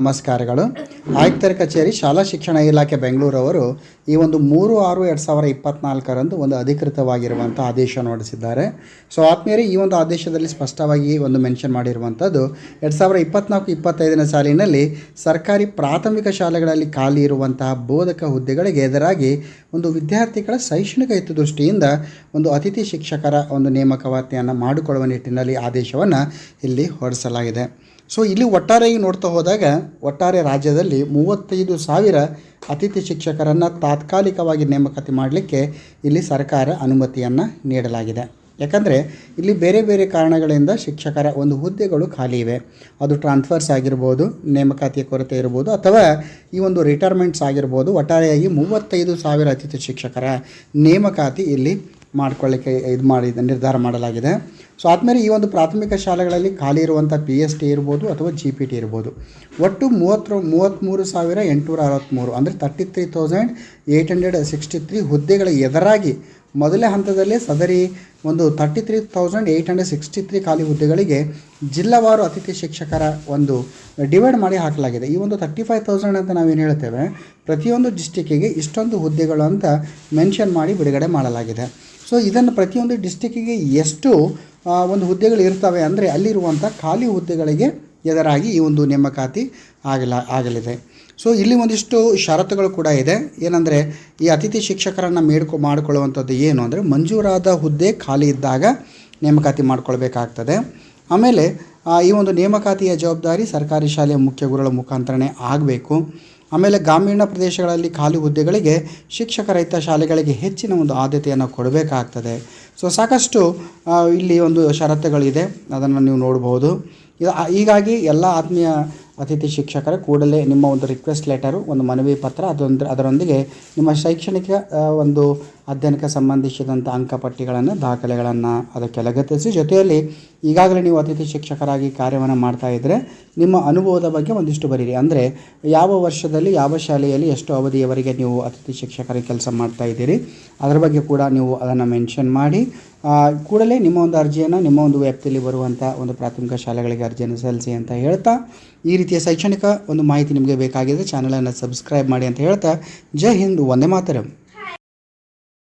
ನಮಸ್ಕಾರಗಳು. ಆಯುಕ್ತರ ಕಚೇರಿ, ಶಾಲಾ ಶಿಕ್ಷಣ ಇಲಾಖೆ ಬೆಂಗಳೂರವರು ಈ ಒಂದು ಮೂರು ಆರು ಎರಡು ಸಾವಿರ ಇಪ್ಪತ್ನಾಲ್ಕರಂದು ಒಂದು ಅಧಿಕೃತವಾಗಿರುವಂಥ ಆದೇಶ ಹೊರಡಿಸಿದ್ದಾರೆ. ಸೊ, ಆತ್ಮೀಯರೇ, ಈ ಒಂದು ಆದೇಶದಲ್ಲಿ ಸ್ಪಷ್ಟವಾಗಿ ಒಂದು ಮೆನ್ಷನ್ ಮಾಡಿರುವಂಥದ್ದು ಎರಡು ಸಾವಿರ ಇಪ್ಪತ್ನಾಲ್ಕು ಇಪ್ಪತ್ತೈದನೇ ಸಾಲಿನಲ್ಲಿ ಸರ್ಕಾರಿ ಪ್ರಾಥಮಿಕ ಶಾಲೆಗಳಲ್ಲಿ ಖಾಲಿ ಇರುವಂತಹ ಬೋಧಕ ಹುದ್ದೆಗಳಿಗೆ ಎದುರಾಗಿ ಒಂದು ವಿದ್ಯಾರ್ಥಿಗಳ ಶೈಕ್ಷಣಿಕ ಹಿತದೃಷ್ಟಿಯಿಂದ ಒಂದು ಅತಿಥಿ ಶಿಕ್ಷಕರ ಒಂದು ನೇಮಕವಾತಿಯನ್ನು ಮಾಡಿಕೊಳ್ಳುವ ನಿಟ್ಟಿನಲ್ಲಿ ಆದೇಶವನ್ನು ಇಲ್ಲಿ ಹೊರಡಿಸಲಾಗಿದೆ. ಸೊ ಇಲ್ಲಿ ಒಟ್ಟಾರೆಯಾಗಿ ನೋಡ್ತಾ ಹೋದಾಗ, ಒಟ್ಟಾರೆ ರಾಜ್ಯದಲ್ಲಿ ಮೂವತ್ತೈದು ಸಾವಿರ ಅತಿಥಿ ಶಿಕ್ಷಕರನ್ನು ತಾತ್ಕಾಲಿಕವಾಗಿ ನೇಮಕಾತಿ ಮಾಡಲಿಕ್ಕೆ ಇಲ್ಲಿ ಸರ್ಕಾರ ಅನುಮತಿಯನ್ನು ನೀಡಲಾಗಿದೆ. ಯಾಕಂದರೆ, ಇಲ್ಲಿ ಬೇರೆ ಬೇರೆ ಕಾರಣಗಳಿಂದ ಶಿಕ್ಷಕರ ಒಂದು ಹುದ್ದೆಗಳು ಖಾಲಿ ಇವೆ. ಅದು ಟ್ರಾನ್ಸ್ಫರ್ಸ್ ಆಗಿರ್ಬೋದು, ನೇಮಕಾತಿಯ ಕೊರತೆ ಇರ್ಬೋದು, ಅಥವಾ ಈ ಒಂದು ರಿಟೈರ್ಮೆಂಟ್ಸ್ ಆಗಿರ್ಬೋದು, ಒಟ್ಟಾರೆಯಾಗಿ ಮೂವತ್ತೈದು ಸಾವಿರ ಅತಿಥಿ ಶಿಕ್ಷಕರ ನೇಮಕಾತಿ ಇಲ್ಲಿ ಮಾಡ್ಕೊಳ್ಳಿಕ್ಕೆ ಇದು ಮಾಡಿ ನಿರ್ಧಾರ ಮಾಡಲಾಗಿದೆ. ಸೊ ಆದಮೇಲೆ ಈ ಒಂದು ಪ್ರಾಥಮಿಕ ಶಾಲೆಗಳಲ್ಲಿ ಖಾಲಿ ಇರುವಂಥ ಪಿ ಎಸ್ ಟಿ ಇರ್ಬೋದು ಅಥವಾ ಜಿ ಪಿ ಟಿ ಇರ್ಬೋದು. ಒಟ್ಟು ಮೂವತ್ತು ಮೂವತ್ತ್ಮೂರು ಸಾವಿರ ಎಂಟುನೂರ ಅರವತ್ತ್ಮೂರು ಅಂದರೆ thirty three thousand eight hundred sixty three ಹುದ್ದೆಗಳ ಎದುರಾಗಿ ಮೊದಲನೇ ಹಂತದಲ್ಲೇ ಸದರಿ ಒಂದು thirty three thousand eight hundred sixty three ಖಾಲಿ ಹುದ್ದೆಗಳಿಗೆ ಜಿಲ್ಲಾವಾರು ಅತಿಥಿ ಶಿಕ್ಷಕರ ಒಂದು ಡಿವೈಡ್ ಮಾಡಿ ಹಾಕಲಾಗಿದೆ. ಈ ಒಂದು ತರ್ಟಿ ಫೈವ್ ತೌಸಂಡ್ ಅಂತ ನಾವೇನು ಹೇಳ್ತೇವೆ, ಪ್ರತಿಯೊಂದು ಡಿಸ್ಟಿಕ್ಕಿಗೆ ಇಷ್ಟೊಂದು ಹುದ್ದೆಗಳು ಅಂತ ಮೆನ್ಷನ್ ಮಾಡಿ ಬಿಡುಗಡೆ ಮಾಡಲಾಗಿದೆ. ಸೊ ಇದನ್ನು ಪ್ರತಿಯೊಂದು ಡಿಸ್ಟಿಕ್ಕಿಗೆ ಎಷ್ಟು ಒಂದು ಹುದ್ದೆಗಳು ಇರ್ತವೆ ಅಂದರೆ ಅಲ್ಲಿರುವಂಥ ಖಾಲಿ ಹುದ್ದೆಗಳಿಗೆ ಎದುರಾಗಿ ಈ ಒಂದು ನೇಮಕಾತಿ ಆಗಲ, ಆಗಲಿದೆ. ಸೊ ಇಲ್ಲಿ ಒಂದಿಷ್ಟು ಷರತ್ತುಗಳು ಕೂಡ ಇದೆ. ಏನಂದರೆ, ಈ ಅತಿಥಿ ಶಿಕ್ಷಕರನ್ನು ಮೇಡ್ಕೊ, ಮಾಡಿಕೊಳ್ಳುವಂಥದ್ದು ಏನು ಅಂದರೆ, ಮಂಜೂರಾದ ಹುದ್ದೆ ಖಾಲಿ ಇದ್ದಾಗ ನೇಮಕಾತಿ ಮಾಡಿಕೊಳ್ಬೇಕಾಗ್ತದೆ. ಆಮೇಲೆ ಈ ಒಂದು ನೇಮಕಾತಿಯ ಜವಾಬ್ದಾರಿ ಸರ್ಕಾರಿ ಶಾಲೆಯ ಮುಖ್ಯ ಗುರುಗಳ ಮುಖಾಂತರನೇ ಆಗಬೇಕು. ಆಮೇಲೆ ಗ್ರಾಮೀಣ ಪ್ರದೇಶಗಳಲ್ಲಿ ಖಾಲಿ ಹುದ್ದೆಗಳಿಗೆ ಶಿಕ್ಷಕರಹಿತ ಶಾಲೆಗಳಿಗೆ ಹೆಚ್ಚಿನ ಒಂದು ಆದ್ಯತೆಯನ್ನು ಕೊಡಬೇಕಾಗ್ತದೆ. ಸೊ ಸಾಕಷ್ಟು ಇಲ್ಲಿ ಒಂದು ಷರತ್ತುಗಳಿದೆ. ಅದನ್ನು ನೀವು ನೋಡ್ಬೋದು. ಇದು ಹೀಗಾಗಿ ಎಲ್ಲ ಆತ್ಮೀಯ ಅತಿಥಿ ಶಿಕ್ಷಕರ ಕೂಡಲೇ ನಿಮ್ಮ ಒಂದು ರಿಕ್ವೆಸ್ಟ್ ಲೆಟರು ಒಂದು ಮನವಿ ಪತ್ರ ಅದೊಂದು ಅದರೊಂದಿಗೆ ನಿಮ್ಮ ಶೈಕ್ಷಣಿಕ ಒಂದು ಅಧ್ಯಯನಕ್ಕೆ ಸಂಬಂಧಿಸಿದಂಥ ಅಂಕಪಟ್ಟಿಗಳನ್ನು ದಾಖಲೆಗಳನ್ನು ಅದಕ್ಕೆ ಲಗತ್ತಿಸಿ. ಜೊತೆಯಲ್ಲಿ ಈಗಾಗಲೇ ನೀವು ಅತಿಥಿ ಶಿಕ್ಷಕರಾಗಿ ಕಾರ್ಯವನ್ನು ಮಾಡ್ತಾ ಇದ್ದರೆ ನಿಮ್ಮ ಅನುಭವದ ಬಗ್ಗೆ ಒಂದಿಷ್ಟು ಬರೀರಿ. ಅಂದರೆ ಯಾವ ವರ್ಷದಲ್ಲಿ, ಯಾವ ಶಾಲೆಯಲ್ಲಿ ಎಷ್ಟು ಅವಧಿಯವರೆಗೆ ನೀವು ಅತಿಥಿ ಶಿಕ್ಷಕರ ಕೆಲಸ ಮಾಡ್ತಾ ಇದ್ದೀರಿ, ಅದರ ಬಗ್ಗೆ ಕೂಡ ನೀವು ಅದನ್ನು ಮೆನ್ಷನ್ ಮಾಡಿ. ಕೂಡಲೇ ನಿಮ್ಮ ಒಂದು ಅರ್ಜಿಯನ್ನು, ನಿಮ್ಮ ಒಂದು ವ್ಯಾಪ್ತಿಯಲ್ಲಿ ಬರುವಂಥ ಒಂದು ಪ್ರಾಥಮಿಕ ಶಾಲೆಗಳಿಗೆ ಅರ್ಜಿಯನ್ನು ಸಲ್ಲಿಸಿ ಅಂತ ಹೇಳ್ತಾ, ಈ ರೀತಿಯ ಶೈಕ್ಷಣಿಕ ಒಂದು ಮಾಹಿತಿ ನಿಮಗೆ ಬೇಕಾಗಿದೆ ಚಾನಲನ್ನು ಸಬ್ಸ್ಕ್ರೈಬ್ ಮಾಡಿ ಅಂತ ಹೇಳ್ತಾ, ಜೈ ಹಿಂದ್, ವಂದೇ ಮಾತರಂ.